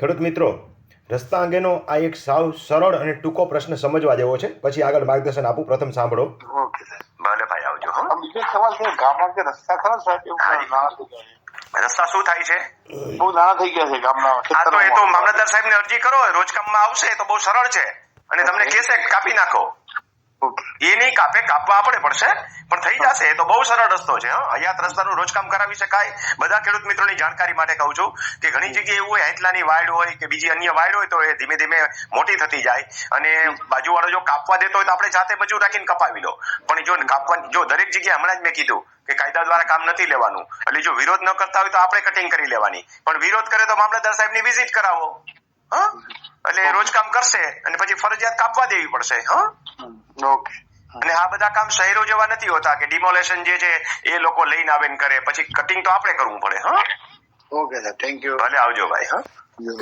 ખેડૂત મિત્રો રસ્તા અંગેનો આ એક સાવ સરળ અને ટૂંકો પ્રશ્ન સમજવા જેવો છે. પછી આગળ માર્ગદર્શન આપું. પ્રથમ સાંભળો. ઓકે ભલે ભાઈ આવજો હો. બીજો સવાલ છે ગામમાં જે રસ્તા ખરા સાહેબ શું થાય છે? બહુ નાના થઈ ગયા છે ગામના આ તો એ તો મામલતદાર સાહેબ ને અરજી કરો રોજકામમાં આવશે તો બહુ સરળ છે. અને તમને કેસે કહેશે કાપી નાખો. એ નહીં કાપે કાપવા આપણે પડશે પણ થઈ જશે. તો બહુ સરળ રસ્તો છે હયાત રસ્તાનું રોજકામ કરાવી શકાય. બધા ખેડૂત મિત્રોની જાણકારી માટે કહું છું કે ઘણી જગ્યાએ એવું હોય હેંટલાની વાડ હોય કે બીજી અન્ય વાડ હોય તો એ ધીમે ધીમે મોટી થતી જાય. અને બાજુવાળો જો કાપવા દેતો હોય તો આપણે જાતે બચું રાખીને કપાવી લો. પણ જો કાપવા જો દરેક જગ્યાએ હમણાં જ મેં કીધું કે કાયદા દ્વારા કામ નથી લેવાનું. એટલે જો વિરોધ ન કરતા હોય તો આપણે કટિંગ કરી લેવાની. પણ વિરોધ કરે તો મામલતદાર સાહેબની વિઝિટ કરાવો. હા? એટલે રોજ કામ કરશે અને પછી ફરજિયાત કાપવા દેવી પડશે હા? ઓકે અને આ બધા કામ શહેરો જેવા નથી હોતા કે ડિમોલેશન જે છે એ લોકો લઈને આવે ને કરે પછી કટિંગ તો આપણે કરવું પડે હા? ઓકે સર થેન્ક યુ ભલે આવજો ભાઈ હા?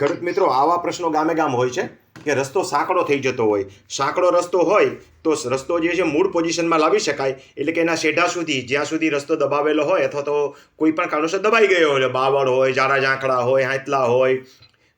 ખેડૂત મિત્રો આવા પ્રશ્નો ગામે ગામ હોય છે કે રસ્તો સાંકડો થઈ જતો હોય. સાંકડો રસ્તો હોય તો રસ્તો જે છે મૂળ પોઝિશનમાં લાવી શકાય. એટલે કે એના શેઢા સુધી જ્યાં સુધી રસ્તો દબાવેલો હોય અથવા તો કોઈ પણ કારણોસર દબાઈ ગયો હોય. બાવળ હોય જારા ઝાંખડા હોય હાંતલા હોય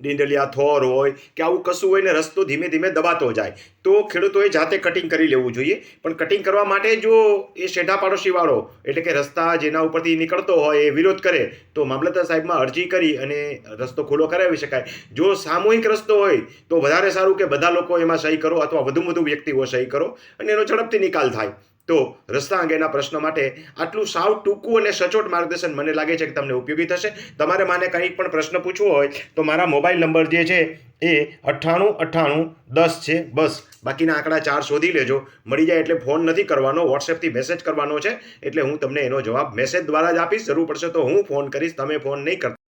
ડીંડલિયા થોર હોય કે આવું કશું હોય ને રસ્તો ધીમે ધીમે દબાતો જાય. તો ખેડૂતોએ જાતે કટિંગ કરી લેવું જોઈએ. પણ કટિંગ કરવા માટે જો એ શેઢા પાડોશીવાળો એટલે કે રસ્તા જેના ઉપરથી નીકળતો હોય એ વિરોધ કરે, તો મામલતદાર સાહેબમાં અરજી કરી અને રસ્તો ખુલ્લો કરાવી શકાય. જો સામૂહિક રસ્તો હોય, તો વધારે સારું કે બધા લોકો એમાં સહી કરો અથવા વધુ વધુ વ્યક્તિઓ સહી કરો અને એનો ઝડપથી નિકાલ થાય. તો રસ્તા અંગેના પ્રશ્નો માટે આટલું સાવ ટૂંકું અને સચોટ માર્ગદર્શન મને લાગે છે કે તમને ઉપયોગી થશે. તમારે મને કંઈ પણ પ્રશ્ન પૂછવો હોય તો મારા મોબાઈલ નંબર જે છે એ અઠ્ઠાણું અઠ્ઠાણું દસ છે. બસ. બાકીના આંકડા ચાર શોધી લેજો. મળી જાય એટલે ફોન નથી કરવાનો, વોટ્સએપથી મેસેજ કરવાનો છે. એટલે હું તમને એનો જવાબ મેસેજ દ્વારા જ આપીશ. જરૂર પડશે તો હું ફોન કરીશ. તમે ફોન નહીં કરતા